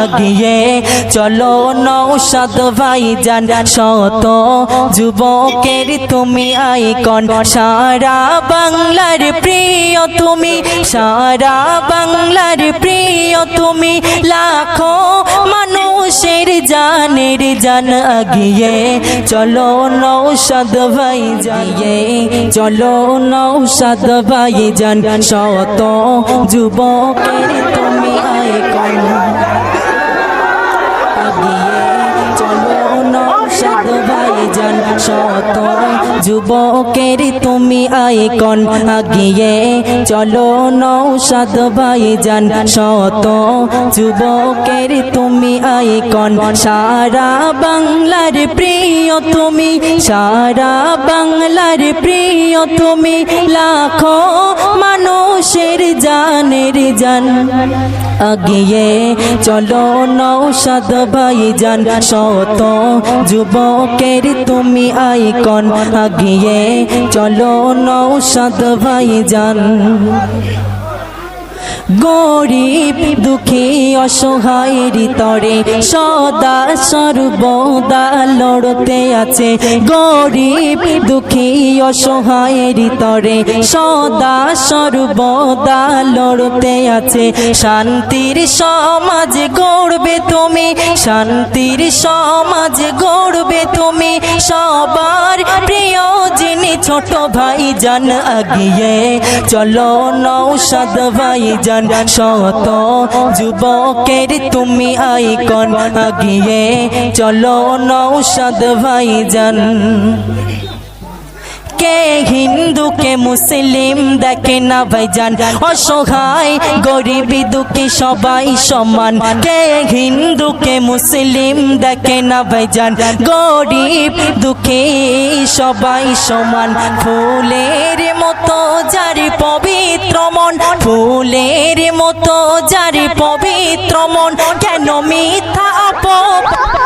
আগিয়ে চলো নৌসাদ ভাই যান শত যুবকের তুমি আইকন। সারা বাংলার প্রিয় তুমি, সারা বাংলার প্রিয় তুমি, লাখো মানুষের জানের জান আগিয়ে চলো নৌসাদ ভাই যাইয়ে চলো নৌসাদ ভাই যান শত যুবকের তুমি আইকন। ভাইজান শত যুবকের তুমি আইকন আগিয়ে। চলো নৌসাদ ভাইজান শত যুবকের তুমি আইকন। সারা বাংলার প্রিয় তুমি, সারা বাংলার প্রিয় তুমি, লাখো মানুষের জানের যান আগিয়ে চলো নৌসাদ ভাই যান শত যুবকের তুমি আইকন। আগিয়ে চলো নৌসাদ ভাইজান। গরিব, দুঃখী অসহায়ের তরে সদা সর্বদা লড়তে আছে। গরিব, দুঃখী অসহায়ের তরে সদা সর্বদা লড়তে আছে। শান্তির সমাজ গড়বে তুমি, শান্তির সমাজ গড়বে তুমি। সবার প্রিয় যিনি ছোট ভাই জান আগিয়ে চলো নৌসাদ ভাই জান শত যুবকের তুমি আইকন আগিয়ে চলো নৌসাদ ভাই জান কে হিন্দু, কে মুসলিম, দেখে না ভাইজান। অসহায়, গরিবি, দুঃখী, সবাই সমান। কে হিন্দু, কে মুসলিম, দেখে না ভাইজান। গরিব, দুঃখী, সবাই সমান। ফুলের মতো যার ফুলের মতো যার পবিত্র মন